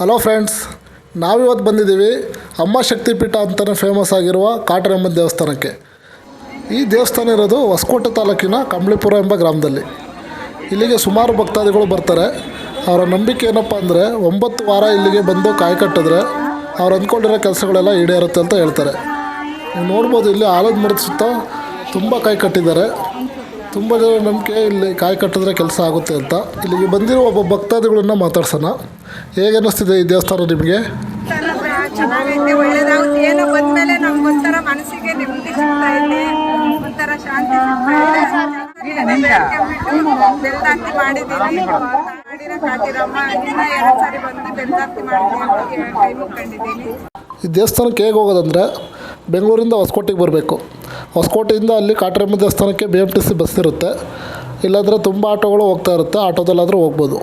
Hello friends ನಾವಿವತ್ತು ಬಂದಿದ್ದೀವಿ ಅಮ್ಮ ಶಕ್ತಿಪೀಠ ಅಂತಲೇ ಫೇಮಸ್ ಆಗಿರುವ ಕಾಟರಮ್ಮನ ದೇವಸ್ಥಾನಕ್ಕೆ. ಈ ದೇವಸ್ಥಾನ ಇರೋದು ಹೊಸಕೋಟೆ ತಾಲೂಕಿನ ಕಂಬಳಿಪುರ ಎಂಬ ಗ್ರಾಮದಲ್ಲಿ. ಇಲ್ಲಿಗೆ ಸುಮಾರು ಭಕ್ತಾದಿಗಳು ಬರ್ತಾರೆ. ಅವರ ನಂಬಿಕೆ ಏನಪ್ಪ ಅಂದರೆ ಒಂಬತ್ತು ವಾರ ಇಲ್ಲಿಗೆ ಬಂದು ಕಾಯಿ ಕಟ್ಟಿದ್ರೆ ಅವ್ರು ಅಂದ್ಕೊಂಡಿರೋ ಕೆಲಸಗಳೆಲ್ಲ ಈಡೇರುತ್ತೆ ಅಂತ ಹೇಳ್ತಾರೆ. ನೋಡ್ಬೋದು, ಇಲ್ಲಿ ಆಲದ ಮರದ ಸುತ್ತ ತುಂಬ ಕಾಯಿ ಕಟ್ಟಿದ್ದಾರೆ. ತುಂಬ ಜನ ನಂಬಿಕೆ ಇಲ್ಲಿ ಕಾಯಿ ಕಟ್ಟಿದ್ರೆ ಕೆಲಸ ಆಗುತ್ತೆ ಅಂತ. ಇಲ್ಲಿಗೆ ಬಂದಿರೋ ಒಬ್ಬ ಭಕ್ತಾದಿಗಳನ್ನ ಮಾತಾಡ್ಸೋಣ. ಹೇಗೆ ಅನ್ನಿಸ್ತಿದೆ ಈ ದೇವಸ್ಥಾನ ನಿಮಗೆ? ಚೆನ್ನಾಗೈತೆ ಒಳ್ಳೇದಾಗುತ್ತೆ. ಏನೋ ಬಂದ್ಮೇಲೆ ನಮ್ಗೆ ಒಂಥರ ಮನಸ್ಸಿಗೆ ನೆಮ್ಮದಿ ಸಿಗ್ತಾ ಇದೆ. ಒಂಥರ ಶಾಂತಿ ಸಿಗ್ತಾ ಇದೆ. ಬೆಲ್ದಾರ್ತಿ ಮಾಡಿದ್ದೀವಿ ಮಾಡಿರೋ ಕಾಟಿರಮ್ಮ ಇನ್ನ ಎರಡು ಸಾರಿ ಬಂದು ಬೆಲ್ದಾರ್ತಿ ಮಾಡಿದ್ದೀವಿ ಅಂತ ಕೈ ಮುಗ್ಕೊಂಡಿದ್ದೀನಿ ಈ ದೇವಸ್ಥಾನಕ್ಕೆ ಹೇಗೆ ಹೋಗೋದಂದರೆ ಬೆಂಗಳೂರಿಂದ ಹೊಸಕೋಟೆಗೆ ಬರಬೇಕು. ಹೊಸಕೋಟೆಯಿಂದ ಅಲ್ಲಿ ಕಾಟರಮ್ಮ ದೇವಸ್ಥಾನಕ್ಕೆ B M T C bus ಇರುತ್ತೆ. ಇಲ್ಲಾಂದರೆ ತುಂಬ ಆಟೋಗಳು ಹೋಗ್ತಾ ಇರುತ್ತೆ. ಆಟೋದಲ್ಲಾದರೂ ಹೋಗ್ಬೋದು.